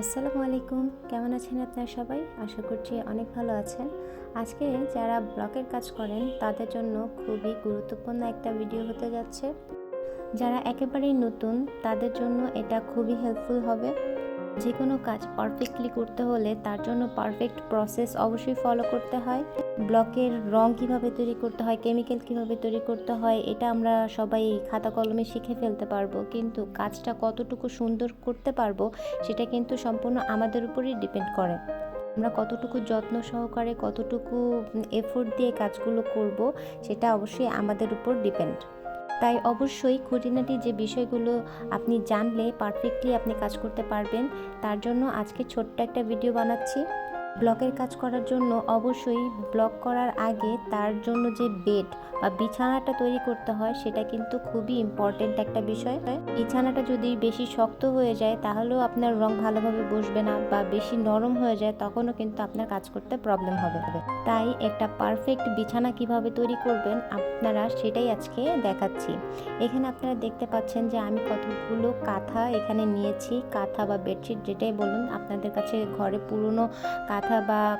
আসসালামু আলাইকুম। কেমন আছেন আপনারা সবাই? আশা করছি অনেক ভালো আছেন। আজকে যারা ব্লকের কাজ করেন, তাদের জন্য খুবই গুরুত্বপূর্ণ একটা ভিডিও হতে যাচ্ছে। যারা একেবারেই নতুন, তাদের জন্য এটা খুবই হেল্পফুল হবে। যে কোনো কাজ পারফেক্টলি করতে হলে তার জন্য পারফেক্ট প্রসেস অবশ্যই ফলো করতে হয়। ব্লকের রং কীভাবে তৈরি করতে হয় কেমিক্যাল কীভাবে তৈরি করতে হয়, এটা আমরা সবাই খাতা কলমে শিখে ফেলতে পারব। কিন্তু কাজটা কতটুকু সুন্দর করতে পারব, সেটা কিন্তু সম্পূর্ণ আমাদের উপরই ডিপেন্ড করে। আমরা কতটুকু যত্ন সহকারে কতটুকু এফোর্ট দিয়ে কাজগুলো করব, সেটা অবশ্যই আমাদের উপর ডিপেন্ড তাই অবশ্যই খুঁটিনাটি যে বিষয়গুলো আপনি জানলে পারফেক্টলি আপনি কাজ করতে পারবেন, তার জন্য আজকে ছোট্ট একটা ভিডিও বানাচ্ছি। ব্লকের কাজ করার জন্য অবশ্যই ব্লক করার আগে তার জন্য যে বেড বা বিছানাটা তৈরি করতে হয়, সেটা কিন্তু খুবই ইম্পর্টেন্ট একটা বিষয়। বিছানাটা যদি বেশি শক্ত হয়ে যায়, তাহলেও আপনার রং ভালোভাবে বসবে না বা বেশি নরম হয়ে যায়, তখনও কিন্তু আপনার কাজ করতে প্রবলেম হবে। তাই একটা পারফেক্ট বিছানা কীভাবে তৈরি করবেন আপনারা সেটাই আজকে দেখাচ্ছি। এখানে আপনারা দেখতে পাচ্ছেন যে আমি কতগুলো কাঁথা এখানে নিয়েছি। কাঁথা বা বেডশিট যেটাই বলুন, আপনাদের কাছে ঘরে পুরনো কাঁথা বা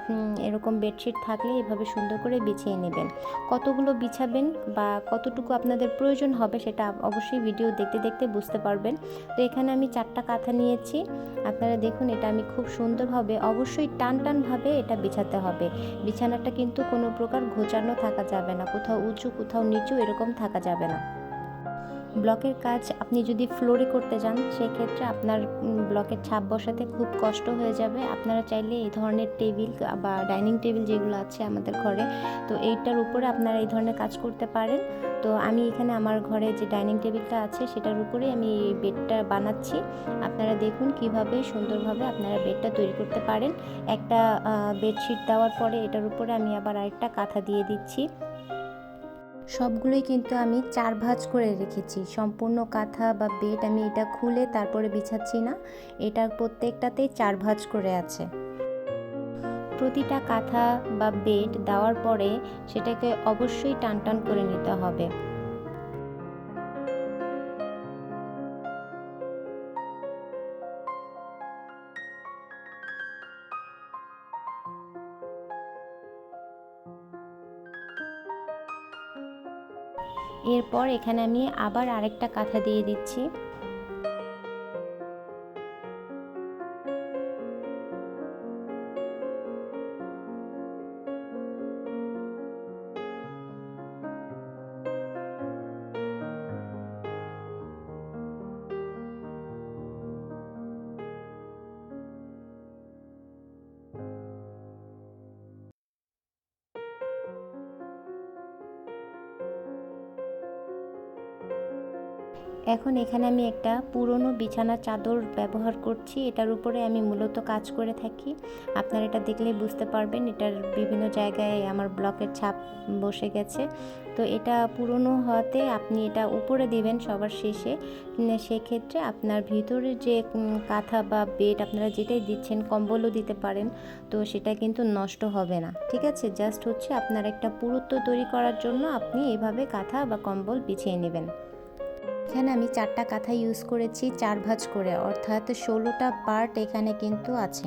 এরকম বেডশিট থাকলে এভাবে সুন্দর করে বিছিয়ে নেবেন। কতগুলো বিছাবেন বা কতটুকু আপনাদের প্রয়োজন হবে সেটা অবশ্যই ভিডিও দেখতে দেখতে বুঝতে পারবেন। তো এখানে আমি চারটা কাঁথা নিয়েছি। আপনারা দেখুন, এটা আমি খুব সুন্দরভাবে, অবশ্যই টান টানভাবে এটা বিছাতে হবে। বিছানাটা কিন্তু কোনো প্রকার ঘোচানো থাকা যাবে না। কোথাও উঁচু, কোথাও নিচু এরকম থাকা যাবে না। ব্লকের কাজ আপনি যদি ফ্লোরে করতে যান, সেক্ষেত্রে আপনার ব্লকের ছাপ বসাতে খুব কষ্ট হয়ে যাবে। আপনারা চাইলে এই ধরনের টেবিল বা ডাইনিং টেবিল যেগুলো আছে আমাদের ঘরে, তো এইটার উপরে আপনারা এই ধরনের কাজ করতে পারেন। তো আমি এখানে আমার ঘরে যে ডাইনিং টেবিলটা আছে, সেটার উপরেই আমি এই বেডটা বানাচ্ছি। আপনারা দেখুন কীভাবে সুন্দরভাবে আপনারা বেডটা তৈরি করতে পারেন। একটা বেডশিট দেওয়ার পরে এটার উপরে আমি আবার আরেকটা কাঁথা দিয়ে দিচ্ছি। সবগুলোই কিন্তু আমি চার ভাঁজ করে রেখেছি। সম্পূর্ণ কাঁথা বা বেড আমি এটা খুলে তারপরে বিছাচ্ছি না। এটার প্রত্যেকটাতেই চার ভাঁজ করে আছে। প্রতিটা কাঁথা বা বেড দেওয়ার পরে সেটাকে অবশ্যই টান টান করে নিতে হবে। এরপর এখানে আমি আবার আরেকটা কাঁথা দিয়ে দিচ্ছি। এখন এখানে আমি একটা পুরনো বিছানা চাদর ব্যবহার করছি, এটার উপরে আমি মূলত কাজ করে থাকি। আপনারা এটা দেখলেই বুঝতে পারবেন, এটার বিভিন্ন জায়গায় আমার ব্লকের ছাপ বসে গেছে। তো এটা পুরনো হওয়াতে আপনি এটা উপরে দেবেন সবার শেষে। সেক্ষেত্রে আপনার ভিতরে যে কাঁথা বা বেড আপনারা যেটাই দিচ্ছেন, কম্বলও দিতে পারেন, তো সেটা কিন্তু নষ্ট হবে না। ঠিক আছে? জাস্ট হচ্ছে আপনার একটা পুরুত্ব তৈরি করার জন্য আপনি এভাবে কাঁথা বা কম্বল বিছিয়ে নেবেন। এখানে আমি চারটা কাঁথা ইউজ করেছি, চার ভাঁজ করে। অর্থাৎ ষোলোটা পার্ট এখানে কিন্তু আছে।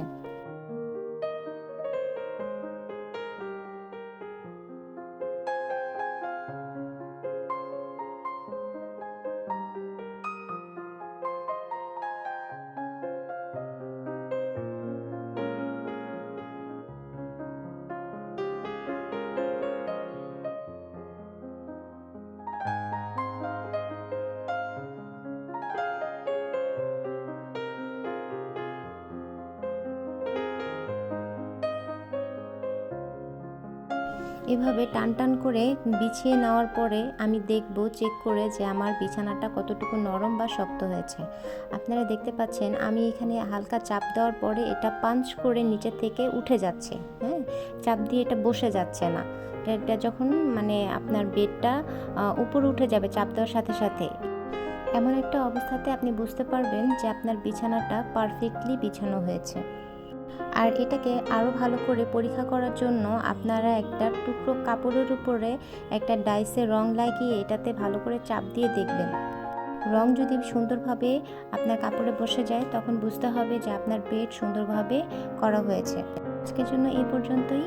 এভাবে টান টান করে বিছিয়ে নেওয়ার পরে আমি দেখব, চেক করে যে আমার বিছানাটা কতটুকু নরম বা শক্ত হয়েছে। আপনারা দেখতে পাচ্ছেন, আমি এখানে হালকা চাপ দেওয়ার পরে এটা পাঞ্চ করে নিচে থেকে উঠে যাচ্ছে। হ্যাঁ চাপ দিয়ে এটা বসে যাচ্ছে না। এটা যখন মানে আপনার বেডটা উপরে উঠে যাবে চাপ দেওয়ার সাথে সাথে। এমন একটা অবস্থাতে আপনি বুঝতে পারবেন যে আপনার বিছানাটা পারফেক্টলি বিছানো হয়েছে। আর এটাকে আরও ভালো করে পরীক্ষা করার জন্য আপনারা একটা টুকরো কাপড়ের উপরে একটা ডাইসে রং লাগিয়ে এটাতে ভালো করে চাপ দিয়ে দেখবেন। রং যদি সুন্দরভাবে আপনার কাপড়ে বসে যায়, তখন বুঝতে হবে যে আপনার বেড সুন্দরভাবে করা হয়েছে। আজকের জন্য এই পর্যন্তই।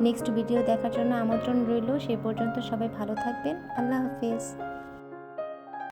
নেক্সট ভিডিও দেখার জন্য আমন্ত্রণ রইল। সেই পর্যন্ত সবাই ভালো থাকবেন। আল্লাহ হাফিজ।